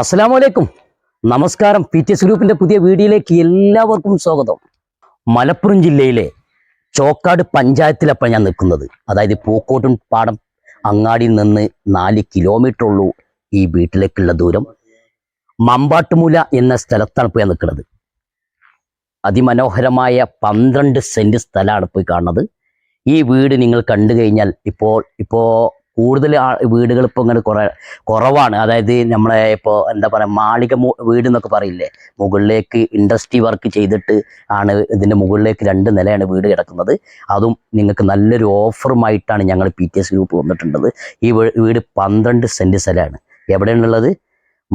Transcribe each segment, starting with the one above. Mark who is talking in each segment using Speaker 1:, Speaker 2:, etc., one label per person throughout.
Speaker 1: അസ്സലാമലൈക്കും. നമസ്കാരം. P T S ഗ്രൂപ്പിന്റെ പുതിയ വീഡിയോയിലേക്ക് എല്ലാവർക്കും സ്വാഗതം. മലപ്പുറം ജില്ലയിലെ ചോക്കാട് പഞ്ചായത്തിലപ്പം ഞാൻ നിൽക്കുന്നത്. അതായത് പൂക്കോട്ടും പാടം അങ്ങാടിയിൽ നിന്ന് നാല് കിലോമീറ്റർ ഉള്ളൂ ഈ വീട്ടിലേക്കുള്ള ദൂരം. മമ്പാട്ടുമൂല എന്ന സ്ഥലത്താണ് പോയി നിൽക്കുന്നത്. അതിമനോഹരമായ പന്ത്രണ്ട് സെന്റ് സ്ഥലമാണ് പോയി കാണുന്നത്. ഈ വീട് നിങ്ങൾ കണ്ടു കഴിഞ്ഞാൽ ഇപ്പോൾ ഇപ്പോൾ കൂടുതൽ വീടുകൾ ഇപ്പോൾ ഇങ്ങനെ കുറേ കുറവാണ്. അതായത് നമ്മളെ ഇപ്പോൾ എന്താ പറയുക മാളിക വീട് എന്നൊക്കെ പറയില്ലേ? മുകളിലേക്ക് ഇൻഡസ്ട്രി വർക്ക് ചെയ്തിട്ട് ആണ് ഇതിന്റെ മുകളിലേക്ക് രണ്ട് നിലയാണ് വീട് കിടക്കുന്നത്. അതും നിങ്ങൾക്ക് നല്ലൊരു ഓഫറുമായിട്ടാണ് ഞങ്ങൾ പി ടി എസ് ഗ്രൂപ്പ് വന്നിട്ടുള്ളത്. ഈ വീട് പന്ത്രണ്ട് സെന്റ് സ്ഥലമാണ്. എവിടെയാണുള്ളത്?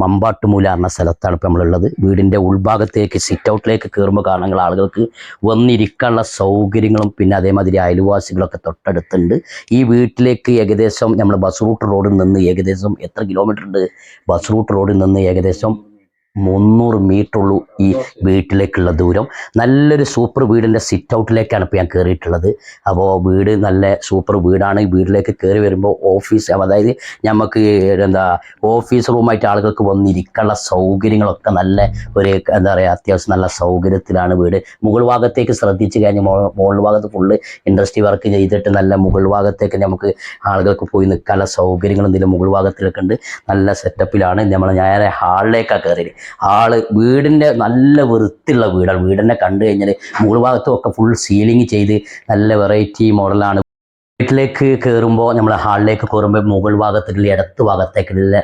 Speaker 1: മമ്പാട്ടുമൂല എന്ന സ്ഥലത്താണ് ഇപ്പോൾ നമ്മളുള്ളത്. വീടിന്റെ ഉൾഭാഗത്തേക്ക് സിറ്റ് ഔട്ടിലേക്ക് കയറുമ്പോൾ കാണുന്ന ആളുകൾക്ക് വന്നിരിക്കാനുള്ള സൗകര്യങ്ങളും പിന്നെ അതേമാതിരി അയൽവാസികളൊക്കെ തൊട്ടടുത്തുണ്ട്. ഈ വീട്ടിലേക്ക് ഏകദേശം നമ്മൾ ബസ് റൂട്ട് റോഡിൽ നിന്ന് ഏകദേശം എത്ര കിലോമീറ്റർ ഉണ്ട്? ബസ് റൂട്ട് റോഡിൽ നിന്ന് ഏകദേശം മുന്നൂറ് മീറ്റർ ഉള്ളൂ ഈ വീട്ടിലേക്കുള്ള ദൂരം. നല്ലൊരു സൂപ്പർ വീടിന്റെ സിറ്റ് ഔട്ടിലേക്കാണ് ഇപ്പോൾ ഞാൻ കയറിയിട്ടുള്ളത് അപ്പോൾ വീട് നല്ല സൂപ്പർ വീടാണ്. ഈ വീട്ടിലേക്ക് കയറി വരുമ്പോൾ ഓഫീസ് അതായത് നമുക്ക് എന്താ ഓഫീസ് റൂമായിട്ട് ആളുകൾക്ക് വന്നിരിക്കാനുള്ള സൗകര്യങ്ങളൊക്കെ നല്ല ഒരു എന്താ പറയുക അത്യാവശ്യം നല്ല സൗകര്യത്തിലാണ് വീട്. മുകൾ ഭാഗത്തേക്ക് ശ്രദ്ധിച്ച് കഴിഞ്ഞ് മുകൾ ഭാഗത്ത് ഫുള്ള് ഇൻഡസ്ട്രി വർക്ക് ചെയ്തിട്ട് നല്ല മുകൾ ഭാഗത്തേക്ക് നമുക്ക് ആളുകൾക്ക് പോയി നിൽക്കാനുള്ള സൗകര്യങ്ങൾ എന്തെങ്കിലും മുകൾ ഭാഗത്തിലൊക്കെ ഉണ്ട്. നല്ല സെറ്റപ്പിലാണ് നമ്മൾ ഞാൻ ഹാളിലേക്കാണ് കയറി ഹാൾ വീടിന്റെ നല്ല വൃത്തിയുള്ള വീടാണ്. വീടിനെ കണ്ടു കഴിഞ്ഞാൽ മുകൾ ഭാഗത്തും ഒക്കെ ഫുൾ സീലിംഗ് ചെയ്ത് നല്ല വെറൈറ്റി മോഡലാണ് വീട്ടിലേക്ക് കയറുമ്പോൾ നമ്മൾ ഹാളിലേക്ക് കയറുമ്പോൾ മുകൾ ഭാഗത്തുള്ള ഇടത്ത് ഭാഗത്തേക്കുള്ള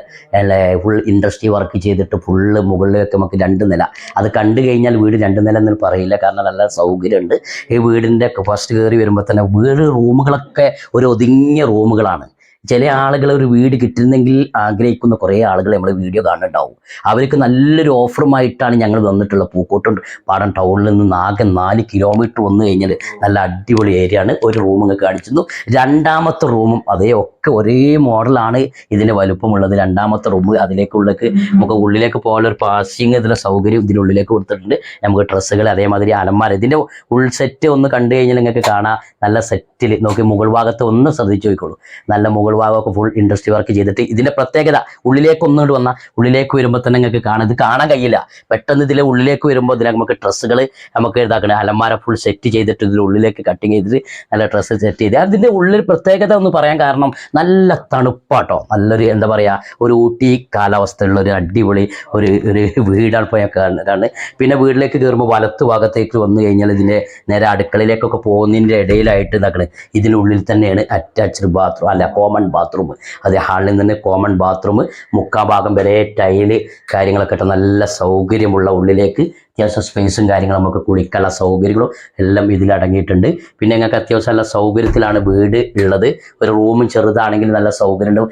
Speaker 1: ഫുൾ ഇൻഡസ്ട്രി വർക്ക് ചെയ്തിട്ട് ഫുള്ള് മുകളിലേക്ക് നമുക്ക് രണ്ട് നില. അത് കണ്ടു കഴിഞ്ഞാൽ വീട് രണ്ട് നില എന്ന് പറയില്ല കാരണം നല്ല സൗകര്യമുണ്ട്. ഈ വീടിന്റെ ഫസ്റ്റ് കയറി വരുമ്പോൾ തന്നെ വീട് റൂമുകളൊക്കെ ഒരു ഒതുങ്ങിയ റൂമുകളാണ് ചില ആളുകൾ ഒരു വീട് കിട്ടുന്നെങ്കിൽ ആഗ്രഹിക്കുന്ന കുറേ ആളുകൾ നമ്മൾ വീഡിയോ കാണുന്നുണ്ടാവും. അവർക്ക് നല്ലൊരു ഓഫറുമായിട്ടാണ് ഞങ്ങൾ വന്നിട്ടുള്ള പൂക്കോട്ടം പാടം ടൗണിൽ നിന്ന് ആകെ നാല് കിലോമീറ്റർ വന്നു കഴിഞ്ഞാൽ നല്ല അടിപൊളി ഏരിയ ആണ്. ഒരു റൂം ഇങ്ങനെ കാണിച്ചിരുന്നു. രണ്ടാമത്തെ റൂമും അതേ ഒക്കെ ഒരേ മോഡലാണ് ഇതിന്റെ വലുപ്പമുള്ളത്. രണ്ടാമത്തെ റൂം അതിലേക്കുള്ളിലേക്ക് നമുക്ക് ഉള്ളിലേക്ക് പോകാൻ ഒരു പാസിങ് ഇതിലെ സൗകര്യം ഇതിനുള്ളിലേക്ക് കൊടുത്തിട്ടുണ്ട്. നമുക്ക് ഡ്രസ്സുകൾ അതേമാതിരി അലമാര ഇതിന്റെ ഉൾ സെറ്റ് ഒന്ന് കണ്ടു കഴിഞ്ഞാൽ നിങ്ങൾക്ക് കാണാം. നല്ല സെറ്റിൽ നോക്കി മുകൾ ഭാഗത്ത് ഒന്ന് ശ്രദ്ധിച്ചു നോക്കിക്കോളൂ നല്ല മുകൾ ഭാഗമൊക്കെ ഫുൾ ഇൻഡസ്ട്രി വർക്ക് ചെയ്തിട്ട് ഇതിന്റെ പ്രത്യേകത ഉള്ളിലേക്ക് ഒന്നുകൊണ്ട് വന്നാൽ ഉള്ളിലേക്ക് വരുമ്പോൾ തന്നെ നിങ്ങൾക്ക് കാണാൻ ഇത് കാണാൻ കഴിയില്ല. പെട്ടെന്ന് ഇതിലെ ഉള്ളിലേക്ക് വരുമ്പോൾ ഇതിനകത്ത് നമുക്ക് ഡ്രസ്സുകൾ നമുക്ക് ഇതാക്കണം. അലമാര ഫുൾ സെറ്റ് ചെയ്തിട്ട് ഇതിൽ ഉള്ളിലേക്ക് കട്ടിങ് ചെയ്തിട്ട് നല്ല ഡ്രസ്സ് സെറ്റ് ചെയ്ത് അതിന്റെ ഉള്ളിൽ പ്രത്യേകത എന്ന് പറയാൻ കാരണം നല്ല തണുപ്പാട്ടോ. നല്ലൊരു എന്താ പറയുക ഒരു ഊട്ടി കാലാവസ്ഥയുള്ള ഒരു അടിപൊളി ഒരു ഒരു വീടാണ് ഞാൻ കാണുന്നതാണ്. പിന്നെ വീട്ടിലേക്ക് കയറുമ്പോൾ വലത്ത് ഭാഗത്തേക്ക് വന്നു കഴിഞ്ഞാൽ ഇതിന്റെ നേരെ അടുക്കളയിലേക്കൊക്കെ പോകുന്നതിന്റെ ഇടയിലായിട്ട് ഇതാക്കണേ. ഇതിനുള്ളിൽ തന്നെയാണ് അറ്റാച്ച്ഡ് ബാത്റൂം അല്ല കോമൺ ബാത്റൂം അത് ഹാളിൽ നിന്ന് കോമൺ ബാത്റൂം മുക്കാ ഭാഗം വരെ ടൈൽ കാര്യങ്ങളൊക്കെ ഇട്ട് നല്ല സൗകര്യമുള്ള ഉള്ളിലേക്ക് അത്യാവശ്യം സ്പേസും കാര്യങ്ങളും നമുക്ക് കുളിക്കാനുള്ള സൗകര്യങ്ങളും എല്ലാം ഇതിലടങ്ങിയിട്ടുണ്ട് പിന്നെ ഞങ്ങൾക്ക് അത്യാവശ്യം നല്ല സൗകര്യത്തിലാണ് വീട് ഉള്ളത്. ഒരു റൂമും ചെറുതാണെങ്കിൽ നല്ല സൗകര്യമുണ്ട്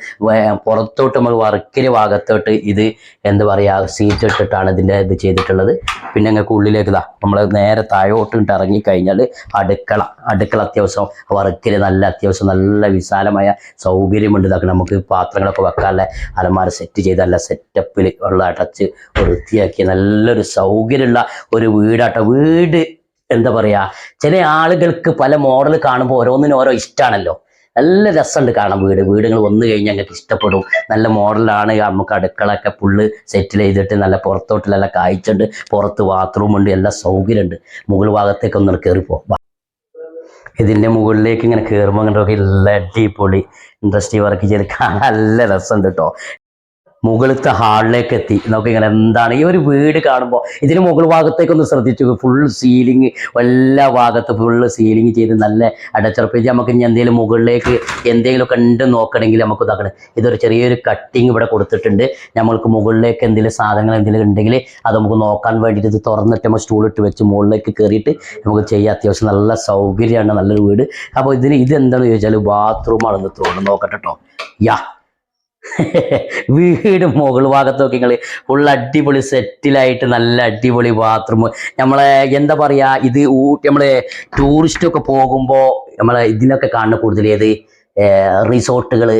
Speaker 1: പുറത്തോട്ട് നമ്മൾ വർക്കിന് ഭാഗത്തോട്ട് ഇത് എന്താ പറയുക സീറ്റ് ഇട്ടിട്ടാണ് ഇതിന്റെ ഇത് ചെയ്തിട്ടുള്ളത്. പിന്നെ അങ്ങ് ഉള്ളിലേക്ക് ഇതാ. നമ്മൾ നേരെ താഴോട്ട് ഇട്ട് ഇറങ്ങിക്കഴിഞ്ഞാൽ അടുക്കള. അടുക്കള അത്യാവശ്യം വർക്കിൽ നല്ല അത്യാവശ്യം നല്ല വിശാലമായ സൗകര്യമുണ്ട്. ഇതാക്കി നമുക്ക് പാത്രങ്ങളൊക്കെ വെക്കാനുള്ള അലമാര സെറ്റ് ചെയ്ത് നല്ല സെറ്റപ്പിൽ ഉള്ള അടച്ച് വൃത്തിയാക്കി നല്ലൊരു സൗകര്യമുള്ള ഒരു വീടാട്ടോ. വീട് എന്താ പറയുക ചില ആളുകൾക്ക് പല മോഡൽ കാണുമ്പോൾ ഓരോന്നിനും ഓരോ ഇഷ്ടമാണല്ലോ നല്ല രസമുണ്ട് കാണാൻ വീട്. വീടുകൾ വന്നു കഴിഞ്ഞാൽ ഞങ്ങൾക്ക് ഇഷ്ടപ്പെടും. നല്ല മോഡലാണ്. നമുക്ക് അടുക്കളൊക്കെ ഫുള്ള് സെറ്റിൽ ചെയ്തിട്ട് നല്ല പുറത്തോട്ട് നല്ല കാഴ്ചയുണ്ട്. പുറത്ത് ബാത്റൂം ഉണ്ട്. എല്ലാ സൗകര്യമുണ്ട്. മുകൾ ഭാഗത്തേക്ക് ഒന്ന് കയറിപ്പോ ഇതിന്റെ മുകളിലേക്ക് ഇങ്ങനെ കയറുമ്പോൾ കണ്ടൊക്കെ നല്ല അടിപൊളി ഇൻഡസ്ട്രി വർക്ക് ചെയ്ത്. കാണാൻ നല്ല രസമുണ്ട് കേട്ടോ മുകളിലത്തെ ഹാളിലേക്ക് എത്തി. നമുക്ക് ഇങ്ങനെ എന്താണ് ഈ ഒരു വീട് കാണുമ്പോൾ ഇതിന് മുകൾ ഭാഗത്തേക്കൊന്ന് ശ്രദ്ധിച്ചു. ഫുൾ സീലിംഗ് എല്ലാ ഭാഗത്തും ഫുള്ള് സീലിംഗ് ചെയ്ത് നല്ല അടച്ചുറപ്പിച്ച് നമുക്ക് ഇനി എന്തെങ്കിലും മുകളിലേക്ക് എന്തെങ്കിലുമൊക്കെ ഉണ്ട് നോക്കണമെങ്കിൽ നമുക്ക് ഇതാക്കണം. ഇതൊരു ചെറിയൊരു കട്ടിങ് ഇവിടെ കൊടുത്തിട്ടുണ്ട്. നമ്മൾക്ക് മുകളിലേക്ക് എന്തെങ്കിലും സാധനങ്ങൾ എന്തെങ്കിലും ഉണ്ടെങ്കിൽ അത് നമുക്ക് നോക്കാൻ വേണ്ടിയിട്ട് ഇത് തുറന്നിട്ട് നമ്മൾ സ്റ്റൂളിട്ട് വെച്ച് മുകളിലേക്ക് കയറിയിട്ട് നമുക്ക് ചെയ്യാം. അത്യാവശ്യം നല്ല സൗകര്യമാണ് നല്ലൊരു വീട്. അപ്പോൾ ഇതിന് ഇത് എന്താണെന്ന് ചോദിച്ചാൽ ബാത്റൂമാണെന്ന് തോന്നുന്നു. നോക്കട്ടെ കേട്ടോ യാ. വീട് മുകൾ ഭാഗത്തൊക്കെ നിങ്ങൾ ഫുൾ അടിപൊളി സെറ്റിലായിട്ട് നല്ല അടിപൊളി ബാത്റൂം നമ്മളെ എന്താ പറയാ ഇത് ഊട്ടി നമ്മളെ ടൂറിസ്റ്റ് ഒക്കെ പോകുമ്പോൾ നമ്മളെ ഇതിനൊക്കെ കാണുന്ന കൂടുതൽ ഏത്? റിസോർട്ടുകൾ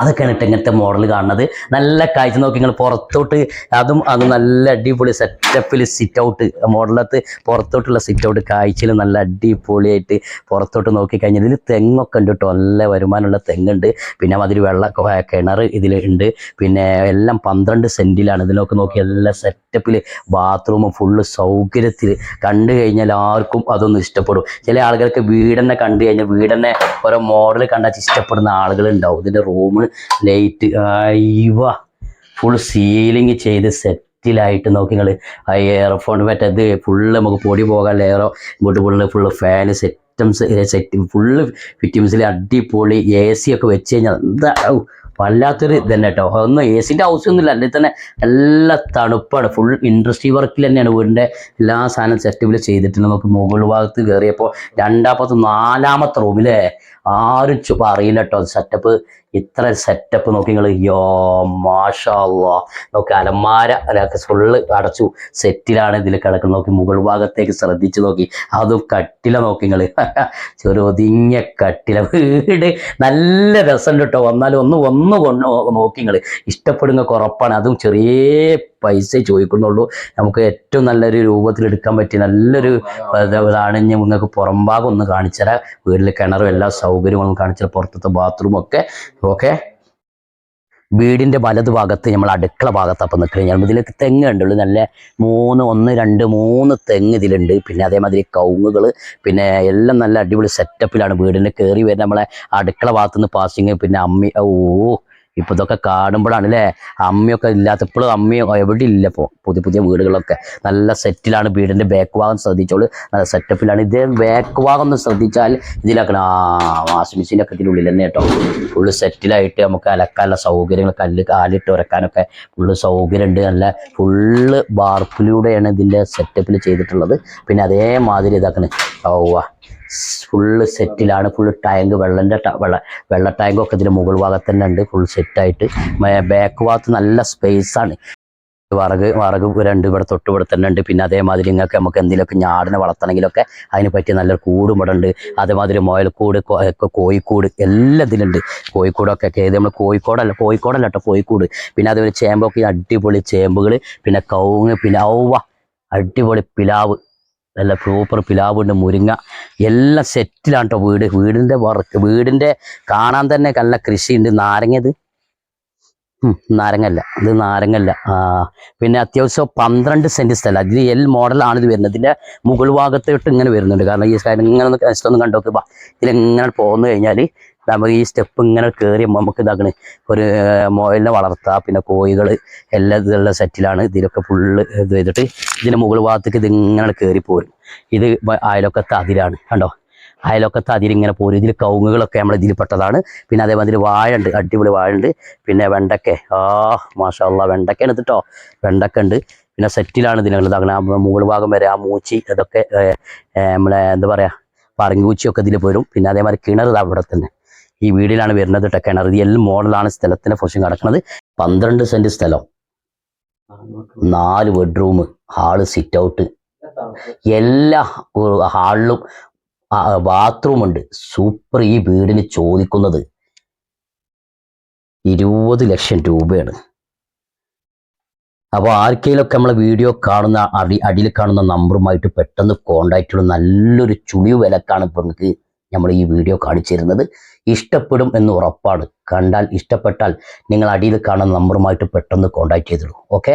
Speaker 1: അതൊക്കെയാണ് കേട്ടോ ഇങ്ങനത്തെ മോഡൽ കാണുന്നത്. നല്ല കാഴ്ച നോക്കി നിങ്ങൾ പുറത്തോട്ട് അതും അത് നല്ല അടിപൊളി സെറ്റപ്പിൽ സിറ്റ് ഔട്ട് മോഡലത്ത് പുറത്തോട്ടുള്ള സിറ്റ് ഔട്ട് കാഴ്ചയിൽ നല്ല അടിപൊളിയായിട്ട് പുറത്തോട്ട് നോക്കി കഴിഞ്ഞാൽ ഇതിൽ തെങ്ങൊക്കെ ഉണ്ട് കേട്ടോ. നല്ല വരുമാനമുള്ള തെങ്ങുണ്ട്. പിന്നെ അതിൽ വെള്ള കിണർ ഇതിൽ ഉണ്ട്. പിന്നെ എല്ലാം പന്ത്രണ്ട് സെന്റിലാണ് ഇതിലൊക്കെ നോക്കി എല്ലാ സെറ്റപ്പിൽ ബാത്റൂം ഫുള്ള് സൗകര്യത്തിൽ കണ്ടു കഴിഞ്ഞാൽ ആർക്കും അതൊന്നും ഇഷ്ടപ്പെടും. ചില ആളുകൾക്ക് വീടെന്നെ കണ്ടു കഴിഞ്ഞാൽ വീടെന്നെ ഓരോ മോഡൽ കണ്ടാൽ ഇഷ്ടപ്പെടുന്ന ആളുകൾ ഉണ്ടാവും ഇതിന്റെ റൂം ലൈറ്റ് അയ്യവ ഫുൾ സീലിംഗ് ചെയ്ത് സെറ്റിലായിട്ട് നോക്കി നിങ്ങൾ ആ എയർഫോൺ മറ്റേത് ഫുള്ള് നമുക്ക് പൊടി പോകാൻ ലെയറോ ഇങ്ങോട്ട് ഫുള്ള് ഫുള്ള് ഫാന് സെറ്റംസ് സെറ്റ് ഫുള്ള് ഫിറ്റിംസിൽ അടിപൊളി എ സി ഒക്കെ വെച്ച് കഴിഞ്ഞാൽ എന്താ വല്ലാത്തൊരു വല്ലാത്തൊരു ഇതന്നെ കേട്ടോ ഒന്നും എ സിന്റെ ആവശ്യമൊന്നുമില്ല. അല്ലെങ്കിൽ തന്നെ നല്ല തണുപ്പാണ്. ഫുൾ ഇൻഡസ്ട്രി വർക്കിൽ തന്നെയാണ് വീടിന്റെ എല്ലാ സാധനം സെറ്റപ്പിൽ ചെയ്തിട്ടുണ്ട് നമുക്ക് മുകൾ ഭാഗത്ത് കയറിയപ്പോൾ രണ്ടാമത്തെ നാലാമത്തെ റൂമിലെ ആരും അറിയില്ല കേട്ടോ സെറ്റപ്പ് ഇത്ര സെറ്റപ്പ് നോക്കി നിങ്ങൾ യോ മാഷാ നോക്കി അലമാര ഫുള്ള് അടച്ചു. സെറ്റിലാണ് ഇതിൽ കിടക്കുന്നത്. നോക്കി മുകൾ ഭാഗത്തേക്ക് ശ്രദ്ധിച്ചു നോക്കി. അതും കട്ടില നോക്കി നിങ്ങൾ ചെറു ഒതുങ്ങിയ കട്ടില. വീട് നല്ല രസമുണ്ട് കേട്ടോ. വന്നാലും ഒന്ന് ഒന്ന് നോക്കി നിങ്ങൾ ഇഷ്ടപ്പെടുന്ന കുറപ്പാണ്. അതും ചെറിയ പൈസ ചോദിക്കുന്നുള്ളൂ. നമുക്ക് ഏറ്റവും നല്ലൊരു രൂപത്തിൽ എടുക്കാൻ പറ്റിയ നല്ലൊരു ഇതാണ് ഞാൻ നിങ്ങൾക്ക് പുറം ഭാഗം ഒന്ന് കാണിച്ചാൽ വീട്ടിൽ കിണറും എല്ലാ സൗകര്യങ്ങളും കാണിച്ചാൽ പുറത്തത്തെ ബാത്റൂം ഒക്കെ. ഓക്കെ? വീടിന്റെ വലത് ഭാഗത്ത് നമ്മൾ അടുക്കള ഭാഗത്ത് അപ്പം നിൽക്കുന്നത് ഞാൻ ഇതിലേക്ക് തെങ്ങ് ഉണ്ടുള്ളൂ നല്ല മൂന്ന് ഒന്ന് രണ്ട് മൂന്ന് തെങ്ങ് ഇതിലുണ്ട്. പിന്നെ അതേമാതിരി കൗങ്ങുകൾ പിന്നെ എല്ലാം നല്ല അടിപൊളി സെറ്റപ്പിലാണ് വീടിന്റെ കയറി വരുന്ന നമ്മളെ അടുക്കള ഭാഗത്തുനിന്ന് പാസിങ് പിന്നെ അമ്മി ഓ ഇപ്പൊ ഇതൊക്കെ കാണുമ്പോഴാണ് അല്ലേ അമ്മയൊക്കെ ഇല്ലാത്തപ്പോഴും അമ്മയോ എവിടെ ഇല്ല ഇപ്പോൾ പുതിയ പുതിയ വീടുകളൊക്കെ. നല്ല സെറ്റിലാണ് വീടിന്റെ ബാക്ക് ഭാഗം ശ്രദ്ധിച്ചോളൂ. നല്ല സെറ്റപ്പിലാണ് ഇതേ ബാക്ക് ഭാഗം ഒന്ന് ശ്രദ്ധിച്ചാൽ ഇതിലാക്കണം ആ വാഷിംഗ് മെഷീനൊക്കെ ഇതിനുള്ളിൽ തന്നെ കേട്ടോ. ഫുള്ള് സെറ്റിലായിട്ട് നമുക്ക് അലക്കാനുള്ള സൗകര്യങ്ങൾ കല്ല് കാലിട്ട് ഉരക്കാനൊക്കെ ഫുള്ള് സൗകര്യമുണ്ട്. നല്ല ഫുള്ള് ബാർപ്പിലൂടെയാണ് ഇതിന്റെ സെറ്റപ്പിൽ ചെയ്തിട്ടുള്ളത്. പിന്നെ അതേമാതിരി ഇതാക്കണേ. ഓ ഫുള്ള് സെറ്റിലാണ് ഫുള്ള് ടാങ്ക് വെള്ളന്റെ വെള്ള വെള്ള ടാങ്കൊക്കെ ഇതിന്റെ മുകൾ ഭാഗത്ത് തന്നെ ഉണ്ട് ഫുൾ സെറ്റായിട്ട് ബാക്ക് ഭാഗത്ത് നല്ല സ്പേസാണ് വറക് വറക് രണ്ട് ഇവിടെ തൊട്ട് ഇവിടെ തന്നെ ഉണ്ട്. പിന്നെ അതേമാതിരി നിങ്ങൾക്ക് നമുക്ക് എന്തെങ്കിലുമൊക്കെ ഞാടിനെ വളർത്തണമെങ്കിലൊക്കെ അതിന് പറ്റിയ നല്ലൊരു കൂടും ഇവിടെ ഉണ്ട്. അതേമാതിരി മുയൽക്കൂട് കോഴിക്കൂട് എല്ലാം ഇതിലുണ്ട്. കോഴിക്കൂടൊക്കെ ഏത് നമ്മൾ കോഴിക്കോടല്ല കോഴിക്കോടല്ല കേട്ടോ കോഴിക്കൂട്. പിന്നെ അതേപോലെ ചേമ്പൊക്കെ അടിപൊളി ചേമ്പുകൾ പിന്നെ കവുങ്ങ് പിന്നെ ഔവ അടിപൊളി പിലാവ്. നല്ല പ്രോപ്പർ പിലാവുണ്ട് മുരിങ്ങ. എല്ലാം സെറ്റിലാണ് കേട്ടോ വീട്. വീടിന്റെ വർക്ക് വീടിന്റെ കാണാൻ തന്നെ നല്ല കൃഷിയുണ്ട്. നാരങ്ങത് നാരങ്ങല്ല. ഇത് നാരങ്ങല്ല. പിന്നെ അത്യാവശ്യം പന്ത്രണ്ട് സെന്റ് സ്ഥലം. അതിൽ എൽ മോഡലാണ് ഇത് വരുന്നത്. ഇതിന്റെ മുകൾ ഭാഗത്തോട്ട് ഇങ്ങനെ വരുന്നുണ്ട്. കാരണം ഈ സ്ഥലം ഇങ്ങനെ ഒന്ന് കണ്ടോക്കുക ഇതിലെങ്ങനെ പോന്നു കഴിഞ്ഞാൽ നമുക്ക് ഈ സ്റ്റെപ്പ് ഇങ്ങനെ കയറി നമുക്ക് ഇതാക്കണ്. ഒരു മൊയലിനെ വളർത്താം പിന്നെ കോഴികൾ എല്ലാ ഇതുള്ള സെറ്റിലാണ് ഇതിലൊക്കെ ഫുള്ള് ഇത് ചെയ്തിട്ട് ഇതിന്റെ മുകൾ ഭാഗത്തേക്ക് ഇത് ഇങ്ങനെ കയറി പോരും. ഇത് അയലൊക്കത്തെ അതിരാണ്. കണ്ടോ? അയലൊക്കത്തെ അതിരിങ്ങനെ പോരും. ഇതിൽ കവുങ്ങുകളൊക്കെ നമ്മൾ ഇതിൽ പെട്ടതാണ്. പിന്നെ അതേമാതിരി വാഴയുണ്ട്. അടിപൊളി വാഴയുണ്ട്. പിന്നെ വെണ്ടക്ക ആ മാഷാള്ള വെണ്ടക്കയാണ് എടുത്തിട്ടോ വെണ്ടക്ക ഉണ്ട്. പിന്നെ സെറ്റിലാണ് ഇതിനുള്ളത് അങ്ങനെ ആ മുകൾ ഭാഗം വരെ ആ മൂച്ചി ഏ, നമ്മളെ എന്താ പറയുക പറങ്കൂച്ചിയൊക്കെ ഇതിൽ പോരും. പിന്നെ അതേമാതിരി കിണർ അവിടെ തന്നെ ഈ വീടിലാണ് വരുന്നത് എല്ലാം മോഡലാണ് സ്ഥലത്തിന്റെ പൊസിഷൻ കിടക്കുന്നത്. പന്ത്രണ്ട് സെന്റ് സ്ഥലം. നാല് ബെഡ്റൂം ഹാൾ സിറ്റ് ഔട്ട് എല്ലാ ഹാളിലും ബാത്റൂം ഉണ്ട്. സൂപ്പർ ഈ വീടിന് ചോദിക്കുന്നത് ഇരുപത് ലക്ഷം രൂപയാണ്. അപ്പോൾ ആർക്കെങ്കിലുമൊക്കെ നമ്മളെ വീഡിയോ കാണുന്ന അടി അടിയിൽ കാണുന്ന നമ്പറുമായിട്ട് പെട്ടെന്ന് കോണ്ടാക്റ്റ് നല്ലൊരു ചുളിവ് വിലക്കാണ് ഇപ്പോൾ നിങ്ങൾക്ക് നമ്മൾ ഈ വീഡിയോ കാണിച്ചു തരുന്നത് ഇഷ്ടപ്പെടും എന്ന് ഉറപ്പാണ്. കണ്ടാൽ ഇഷ്ടപ്പെട്ടാൽ നിങ്ങൾ അടിയിൽ കാണുന്ന നമ്പറുമായിട്ട് പെട്ടെന്ന് കോണ്ടാക്ട് ചെയ്തോളൂ ഓക്കെ